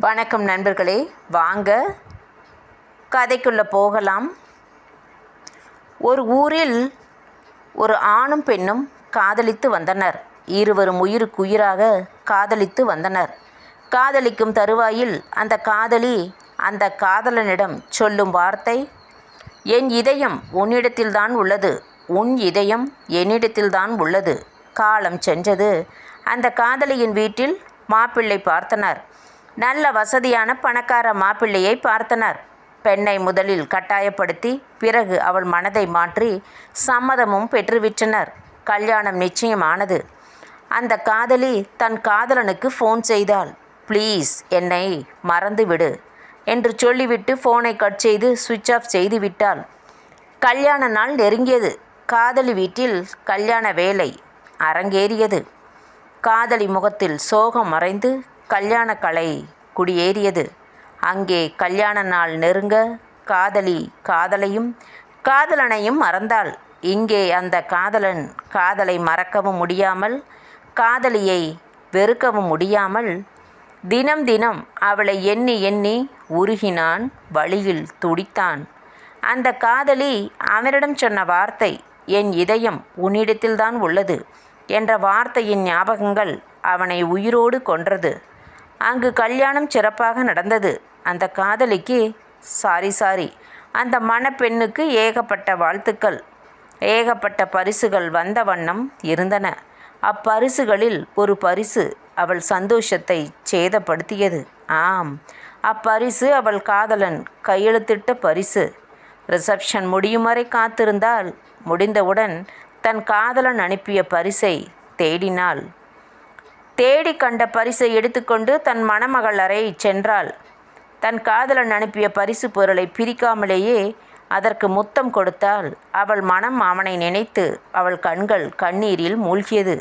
வணக்கம் நண்பர்களே. வாங்க. கதைக்குள்ளே போகலாம். ஒரு ஊரில் ஒரு ஆணும் பெண்ணும் காதலித்து வந்தனர். இருவரும் உயிருக்குயிராக காதலித்து வந்தனர். காதலிக்கும் தருவாயில் அந்த காதலி அந்த காதலனிடம் சொல்லும் வார்த்தை என் இதயம் உன்னிடத்தில்தான் உள்ளது. உன் இதயம் என்னிடத்தில்தான் உள்ளது. காலம் சென்றது. அந்த காதலியின் வீட்டில் மாப்பிள்ளை பார்த்தனர். நல்ல வசதியான பணக்கார மாப்பிள்ளையை பார்த்தனர். பெண்ணை முதலில் கட்டாயப்படுத்தி பிறகு அவள் மனதை மாற்றி சம்மதமும் பெற்றுவிட்டனர். கல்யாணம் நிச்சயமானது. அந்த காதலி தன் காதலனுக்கு ஃபோன் செய்தாள். ப்ளீஸ் என்னை மறந்துவிடு என்று சொல்லிவிட்டு ஃபோனை கட் செய்து சுவிட்ச் ஆஃப் செய்து விட்டாள். கல்யாண நாள் நெருங்கியது. காதலி வீட்டில் கல்யாண வேலை அரங்கேறியது. காதலி முகத்தில் சோகம் மறைந்து கல்யாண கலை குடியேறியது. அங்கே கல்யாண நாள் நெருங்க காதலி காதலையும் காதலனையும் மறந்தாள். இங்கே அந்த காதலன் காதலை மறக்கவும் முடியாமல் காதலியை வெறுக்கவும் முடியாமல் தினம் தினம் அவளை எண்ணி எண்ணி உருகினான் வழியில் துடித்தான். அந்த காதலி அவனிடம் சொன்ன வார்த்தை என் இதயம் உன்னிடத்தில்தான் உள்ளது என்ற வார்த்தையின் ஞாபகங்கள் அவனை உயிரோடு கொன்றது. அங்கு கல்யாணம் சிறப்பாக நடந்தது. அந்த காதலிக்கு சாரி சாரி. அந்த மணப்பெண்ணுக்கு ஏகப்பட்ட வாழ்த்துக்கள். ஏகப்பட்ட பரிசுகள் வந்த வண்ணம் இருந்தன. அப்பரிசுகளில் ஒரு பரிசு அவள் சந்தோஷத்தை சேதப்படுத்தியது. ஆம் அப்பரிசு அவள் காதலன் கையெழுத்திட்ட பரிசு. ரிசப்ஷன் முடியும் வரை காத்திருந்தால் முடிந்தவுடன் தன் காதலன் அனுப்பிய பரிசை தேடினாள். தேடி கண்ட பரிசை எடுத்துக்கொண்டு தன் மணமகள் அறை சென்றாள். தன் காதலன் அனுப்பிய பரிசு பொருளை பிரிக்காமலேயே அதற்கு முத்தம் கொடுத்தால் அவள் மனம் அவனை நினைத்து அவள் கண்கள் கண்ணீரில் மூழ்கியது.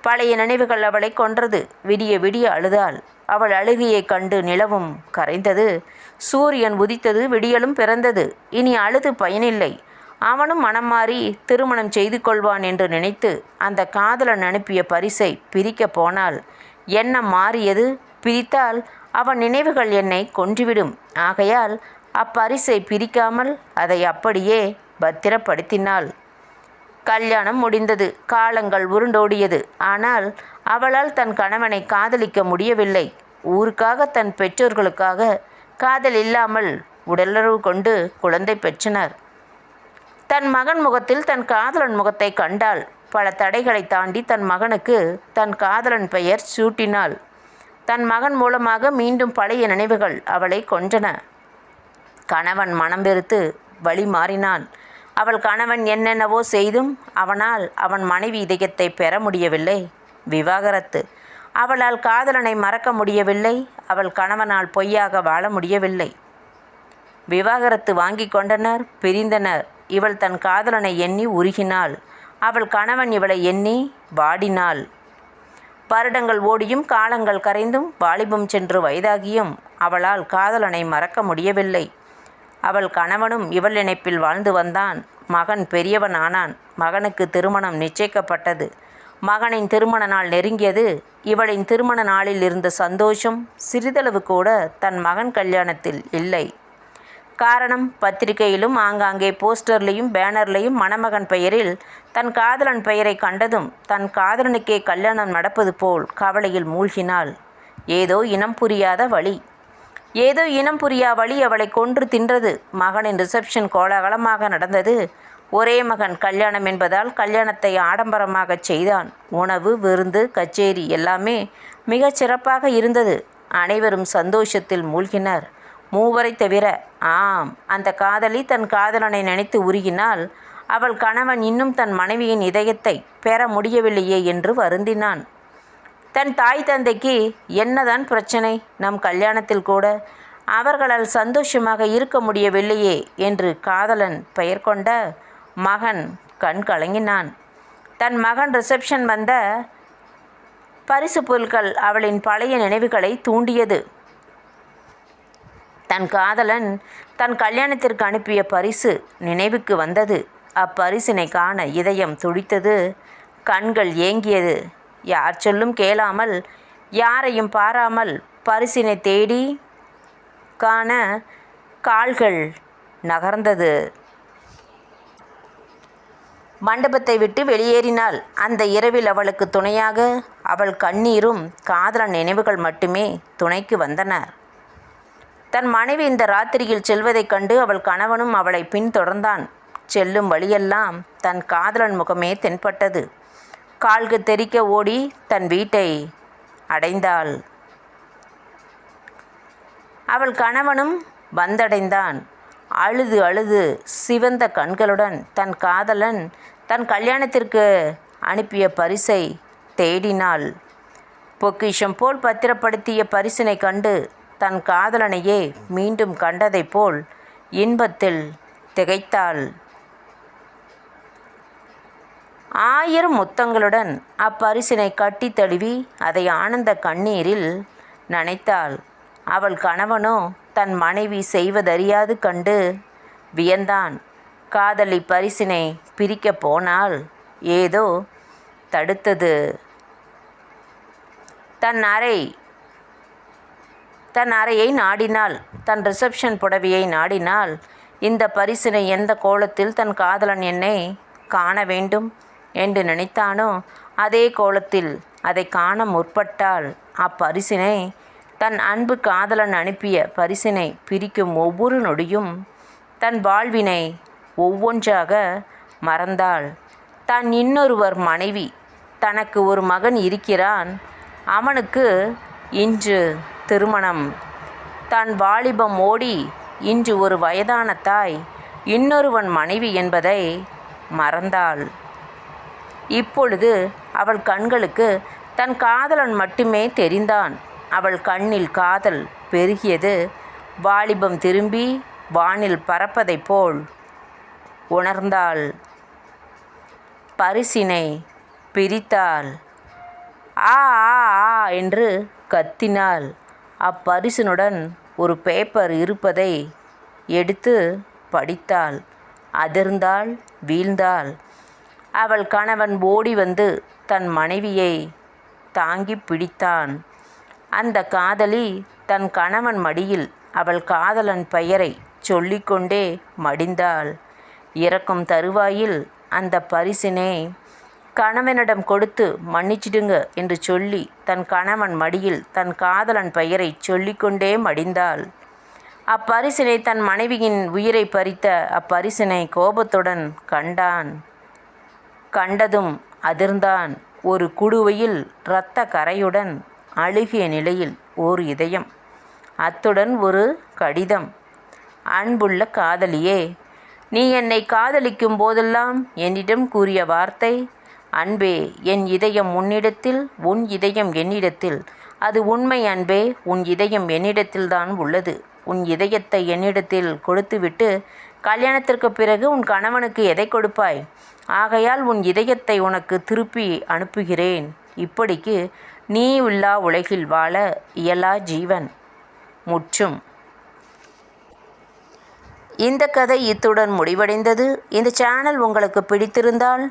பழைய நினைவுகள் அவளை கொன்றது. விடிய விடிய அழுதாள். அவள் அழுகையை கண்டு நிலவும் கரைந்தது. சூரியன் உதித்தது விடியலும் பிறந்தது. இனி அழுது பயனில்லை. அவனும் மனம் மாறி திருமணம் செய்து கொள்வான் என்று நினைத்து அந்த காதலன் அனுப்பிய பரிசை பிரிக்கப் போனால் எண்ணம் மாறியது. பிரித்தால் அவன் நினைவுகள் என்னை கொன்றுவிடும். ஆகையால் அப்பரிசை பிரிக்காமல் அதை அப்படியே பத்திரப்படுத்தினாள். கல்யாணம் முடிந்தது. காலங்கள் உருண்டோடியது. ஆனால் அவளால் தன் கணவனை காதலிக்க முடியவில்லை. ஊருக்காக தன் பெற்றோர்களுக்காக காதல் இல்லாமல் உடலுறவு கொண்டு குழந்தை பெற்றனர். தன் மகன் முகத்தில் தன் காதலன் முகத்தை கண்டாள். பல தடைகளை தாண்டி தன் மகனுக்கு தன் காதலன் பெயர் சூட்டினாள். தன் மகன் மூலமாக மீண்டும் பழைய நினைவுகள் அவளை கொன்றன. கணவன் மனம் வெறுத்து வழி மாறினான். அவள் கணவன் என்னென்னவோ செய்தும் அவனால் அவன் மனைவி இதயத்தை பெற முடியவில்லை. விவாகரத்து. அவளால் காதலனை மறக்க முடியவில்லை. அவள் கணவனால் பொய்யாக வாழ முடியவில்லை. விவாகரத்து வாங்கி கொண்டனர் பிரிந்தனர். இவள் தன் காதலனை எண்ணி உருகினாள். அவள் கணவன் இவளை எண்ணி வாடினாள். வருடங்கள் ஓடியும் காலங்கள் கரைந்தும் வாலிபம் சென்று வயதாகியும் அவளால் காதலனை மறக்க முடியவில்லை. அவள் கணவனும் இவள் நினைப்பில் வாழ்ந்து வந்தான். மகன் பெரியவன் ஆனான். மகனுக்கு திருமணம் நிச்சயிக்கப்பட்டது. மகனின் திருமண நாள் நெருங்கியது. இவளின் திருமண நாளில் இருந்த சந்தோஷம் சிறிதளவு கூட தன் மகன் கல்யாணத்தில் இல்லை. காரணம் பத்திரிகையிலும் ஆங்காங்கே போஸ்டர்லையும் பேனர்லையும் மணமகன் பெயரில் தன் காதலன் பெயரை கண்டதும் தன் காதலனுக்கே கல்யாணம் நடப்பது போல் கவலையில் மூழ்கினாள். ஏதோ இனம் புரியாத வழி. ஏதோ இனம் புரியா வழி அவளை கொன்று தின்றது. மகனின் ரிசப்ஷன் கோலாகலமாக நடந்தது. ஒரே மகன் கல்யாணம் என்பதால் கல்யாணத்தை ஆடம்பரமாக செய்தான். உணவு விருந்து கச்சேரி எல்லாமே மிகச் சிறப்பாக இருந்தது. அனைவரும் சந்தோஷத்தில் மூழ்கினர். மூவரை தவிர ஆம் அந்த காதலி தன் காதலனை நினைத்து உருகினால் அவள் கணவன் இன்னும் தன் மனைவியின் இதயத்தை பெற முடியவில்லையே என்று வருந்தினான். தன் தாய் தந்தைக்கு என்னதான் பிரச்சனை நம் கல்யாணத்தில் கூட அவர்களால் சந்தோஷமாக இருக்க முடியவில்லையே என்று காதலன் பெயர் கொண்ட மகன் கண் கலங்கினான். தன் மகன் ரிசப்ஷன் வந்த பரிசு பொருட்கள் அவளின் பழைய நினைவுகளை தூண்டியது. தன் காதலன் தன் கல்யாணத்திற்கு அனுப்பிய பரிசு நினைவுக்கு வந்தது. அப்பரிசினை காண இதயம் துடித்தது. கண்கள் ஏங்கியது. யார் சொல்லும் கேளாமல் யாரையும் பாராமல் பரிசினை தேடி காண கால்கள் நகர்ந்தது. மண்டபத்தை விட்டு வெளியேறினாள். அந்த இரவில் அவளுக்கு துணையாக அவள் கண்ணீரும் காதலன் நினைவுகள் மட்டுமே துணைக்கு வந்தனர். தன் மனைவி இந்த ராத்திரியில் செல்வதைக் கண்டு அவள் கணவனும் அவளை பின்தொடர்ந்தான். செல்லும் வழியெல்லாம் தன் காதலன் முகமே தென்பட்டது. கால்கு தெறிக்க ஓடி தன் வீட்டை அடைந்தாள். அவள் கணவனும் வந்தடைந்தான். அழுது அழுது சிவந்த கண்களுடன் தன் காதலன் தன் கல்யாணத்திற்கு அனுப்பிய பரிசை தேடினாள். பொக்கிஷம் போல் பத்திரப்படுத்திய பரிசினை கண்டு தன் காதலனையே மீண்டும் கண்டதைப் போல் இன்பத்தில் திகைத்தாள். ஆயிரம் முத்தங்களுடன் அப்பரிசினை கட்டி தழுவி அதை ஆனந்த கண்ணீரில் நனைத்தாள். அவள் கணவனோ தன் மனைவி செய்வதறியாது கண்டு வியந்தான். காதலி பரிசினை பிரிக்கப் போனால் ஏதோ தடுத்தது. தன் அறை தன் அறையை நாடினாள். தன் ரிசப்ஷன் புடவையை நாடினாள். இந்த பரிசினை எந்த கோலத்தில் தன் காதலன் என்னை காண வேண்டும் என்று நினைத்தானோ அதே கோலத்தில் அதை காண முற்பட்டால் அப்பரிசினை தன் அன்பு காதலன் அனுப்பிய பரிசினை பிரிக்கும் ஒவ்வொரு நொடியும் தன் வாழ்வினை ஒவ்வொன்றாக மறந்தாள். தான் இன்னொருவர் மனைவி தனக்கு ஒரு மகன் இருக்கிறான். அவனுக்கு இன்று திருமணம். தான் வாலிபம் ஓடி இன்று ஒரு வயதான தாய் இன்னொருவன் மனைவி என்பதை மறந்தாள். இப்பொழுது அவள் கண்களுக்கு தன் காதலன் மட்டுமே தெரிந்தான். அவள் கண்ணில் காதல் பெருகியது. வாலிபம் திரும்பி வானில் பறப்பதைப் போல் உணர்ந்தாள். பரிசினை பிரித்தாள். ஆ ஆ ஆ என்று கத்தினாள். அப்பரிசினுடன் ஒரு பேப்பர் இருப்பதை எடுத்து படித்தாள். அதிர்ந்தாள் வீழ்ந்தாள். அவள் கணவன் ஓடி வந்து தன் மனைவியை தாங்கி பிடித்தான். அந்த காதலி தன் கணவன் மடியில் அவள் காதலன் பெயரை சொல்லிக்கொண்டே மடிந்தாள். இறக்கும் தருவாயில் அந்த பரிசினை கணவனிடம் கொடுத்து மன்னிச்சிடுங்க என்று சொல்லி தன் கணவன் மடியில் தன் காதலன் பெயரை சொல்லிக்கொண்டே மடிந்தாள். அப்பரிசினை தன் மனைவியின் உயிரை பறித்த அப்பரிசினை கோபத்துடன் கண்டான். கண்டதும் அதிர்ந்தான். ஒரு குடுவையில் இரத்த கரையுடன் அழுகிய நிலையில் ஓர் இதயம். அத்துடன் ஒரு கடிதம். அன்புள்ள காதலியே நீ என்னை காதலிக்கும் போதெல்லாம் என்னிடம் கூறிய வார்த்தை அன்பே என் இதயம் உன்னிடத்தில் உன் இதயம் என்னிடத்தில். அது உண்மை அன்பே உன் இதயம் என்னிடத்தில்தான் உள்ளது. உன் இதயத்தை என்னிடத்தில் கொடுத்துவிட்டு கல்யாணத்திற்கு பிறகு உன் கணவனுக்கு எதை கொடுப்பாய்? ஆகையால் உன் இதயத்தை உனக்கு திருப்பி அனுப்புகிறேன். இப்படிக்கு நீ உள்ளா உலகில் வாழ இயலா ஜீவன். முற்றும். இந்த கதை இத்துடன் முடிவடைந்தது. இந்த சேனல் உங்களுக்கு பிடித்திருந்தால்